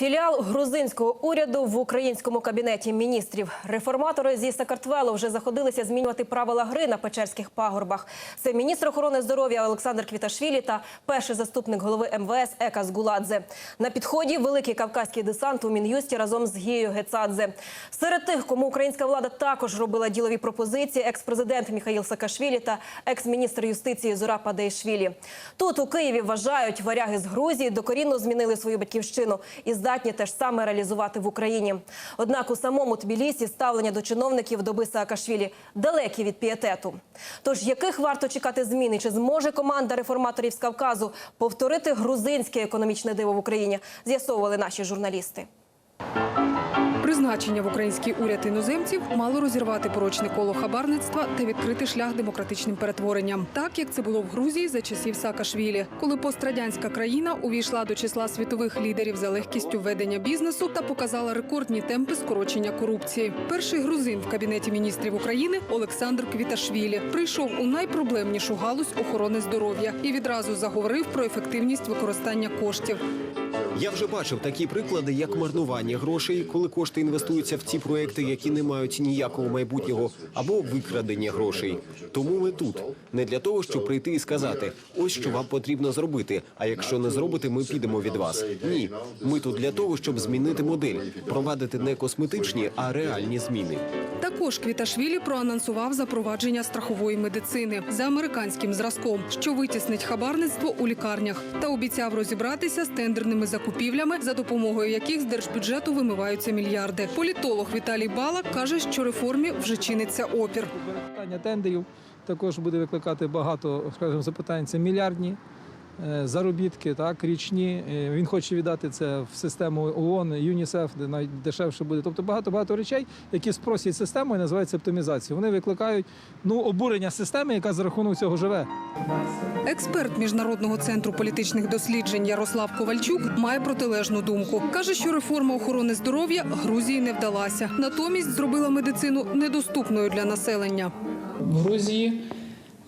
Філіал грузинського уряду в українському кабінеті міністрів. Реформатори зі Сакартвелу вже заходилися змінювати правила гри на Печерських пагорбах. Це міністр охорони здоров'я Олександр Квіташвілі та перший заступник голови МВС Екас Гуладзе. На підході великий кавказький десант у Мін'юсті разом з Гією Гецадзе. Серед тих, кому українська влада також робила ділові пропозиції, екс-президент Міхаїл Саакашвілі та екс-міністр юстиції Зура Падеішвілі. Тут у Києві вважають варяги з Грузії докорінно змінили свою батьківщину і здатні теж саме реалізувати в Україні. Однак у самому Тбілісі ставлення до чиновників доби Саакашвілі далекі від пієтету. Тож яких варто чекати зміни? чи зможе команда реформаторів з Кавказу повторити грузинське економічне диво в Україні? З'ясовували наші журналісти. Призначення в український уряд іноземців мало розірвати порочне коло хабарництва та відкрити шлях демократичним перетворенням, так як це було в Грузії за часів Саакашвілі, коли пострадянська країна увійшла до числа світових лідерів за легкістю ведення бізнесу та показала рекордні темпи скорочення корупції. Перший грузин в кабінеті міністрів України Олександр Квіташвілі прийшов у найпроблемнішу галузь охорони здоров'я і відразу заговорив про ефективність використання коштів. Я вже бачив такі приклади, як марнування грошей, коли кошти інвестуються в ці проекти, які не мають ніякого майбутнього, або викрадення грошей. Тому ми тут не для того, щоб прийти і сказати: ось що вам потрібно зробити. А якщо не зробите, ми підемо від вас. Ні, ми тут для того, щоб змінити модель, провадити не косметичні, а реальні зміни. Також Квіташвілі проанонсував запровадження страхової медицини за американським зразком, що витіснить хабарництво у лікарнях, та обіцяв розібратися з тендерними закупівлями, за допомогою яких з держбюджету вимиваються мільярди. Політолог Віталій Балак каже, що реформі вже чиниться опір. Питання тендерів також буде викликати багато скажімо, запитань. Це мільярдні заробітки, так, річні. Е, Він хоче віддати це в систему ООН, ЮНІСЕФ, де навіть дешевше буде. Тобто багато багато речей, які спросять систему і називаються оптимізацією. Вони викликають ну, обурення системи, яка за рахунок цього живе. Експерт міжнародного центру політичних досліджень Ярослав Ковальчук має протилежну думку. каже, що реформа охорони здоров'я Грузії не вдалася. Натомість зробила медицину недоступною для населення. В Грузії е,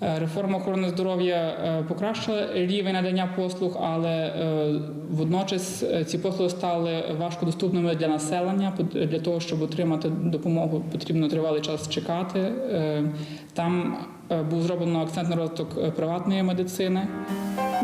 реформа охорони здоров'я е, покращила рівень надання послуг, але е, водночас е, ці послуги стали важко доступними для населення. Для того, щоб отримати допомогу, потрібно тривалий час чекати. Е, Там е, був зроблено акцент на розвиток е, приватної медицини.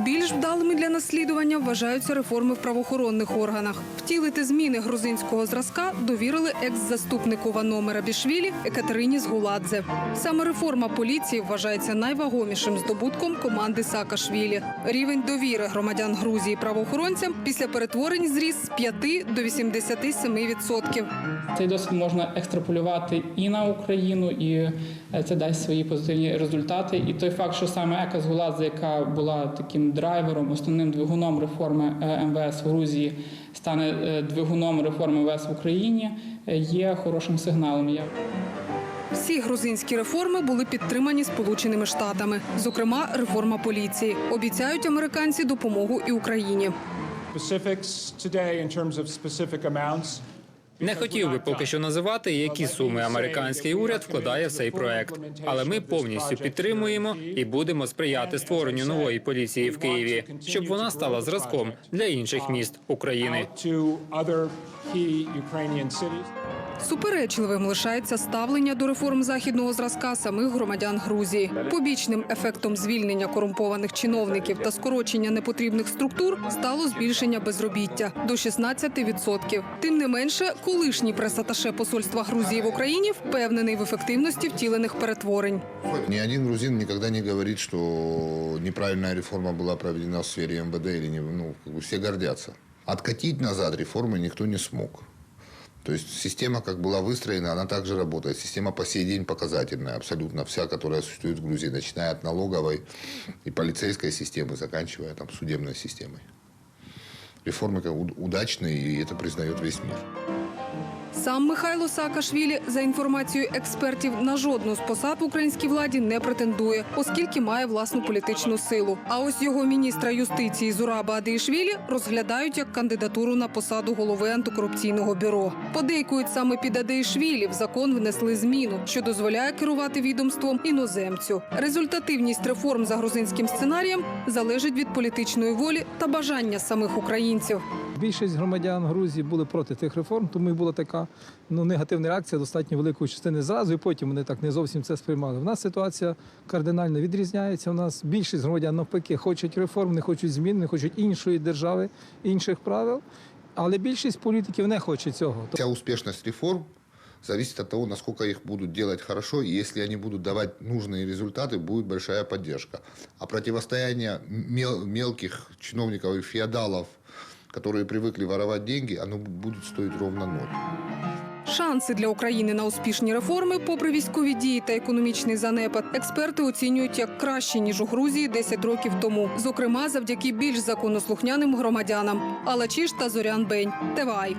Більш вдалими для наслідування вважаються реформи в правоохоронних органах. Втілити зміни грузинського зразка довірили екс-заступнику Ваномера Бішвілі Екатерині Згуладзе. Саме реформа поліції вважається найвагомішим здобутком команди Саакашвілі. Рівень довіри громадян Грузії правоохоронцям після перетворень зріс з 5 до 87%. Цей досвід можна екстраполювати і на Україну, і е, це дасть свої позитивні результати. І той факт, що саме Ека Згуладзе, яка була таким драйвером, основним двигуном реформи е, МВС в Грузії, стане е, двигуном реформи МВС в Україні, е, є хорошим сигналом. Я Всі грузинські реформи були підтримані Сполученими Штатами, зокрема реформа поліції. Обіцяють американці допомогу і Україні. specifics today in terms of specific amounts. Не хотів би поки що називати, які суми американський уряд вкладає в цей проект, але ми повністю підтримуємо і будемо сприяти створенню нової поліції в Києві, щоб вона стала зразком для інших міст України. out to other key Ukrainian cities. Суперечливим лишається ставлення до реформ західного зразка самих громадян Грузії. Побічним ефектом звільнення корумпованих чиновників та скорочення непотрібних структур стало збільшення безробіття до 16%. Тим не менше, колишній пресаташе посольства Грузії в Україні впевнений в ефективності втілених перетворень. Ни один грузин никогда не говорит, что неправильная реформа была проведена в сфере МВД или не, ну, как бы все гордятся. Откатить назад реформы никто не смог. То есть система, как была выстроена, она также работает. Система по сей день показательная, абсолютно вся, которая существует в Грузии, начиная от налоговой и полицейской системы, заканчивая там судебной системой. Реформы удачные, и это признает весь мир. Сам Михайло Саакашвілі, за інформацією експертів, на жодну з посад в українській владі не претендує, оскільки має власну політичну силу. А ось його міністра юстиції Зураба Адеішвілі розглядають як кандидатуру на посаду голови антикорупційного бюро. Подейкують саме під Адеішвілі в закон внесли зміну, що дозволяє керувати відомством іноземцю. Результативність реформ за грузинським сценарієм залежить від політичної волі та бажання самих українців. Більшість громадян Грузії були проти тих реформ, тому і була така ну, негативна реакція достатньо великої частини зразу, і потім вони так не зовсім це сприймали. У нас ситуація кардинально відрізняється. У нас більшість громадян навпаки хочуть реформ, не хочуть змін, не хочуть іншої держави, інших правил. Але більшість політиків не хоче цього. Вся успешность реформ зависит от того, насколько их будут делать хорошо, и если они будут давать нужные результаты, будет большая поддержка. А противостояние мел- мелких чиновников и феодалов, которые привыкли воровать деньги, оно будет стоить ровно ноль. Шанси для України на успішні реформи, попри військові дії та економічний занепад, експерти оцінюють як кращі ніж у Грузії 10 років тому. Зокрема, завдяки більш законослухняним громадянам. Алачіш та Зорян Бень. ТВАЙ.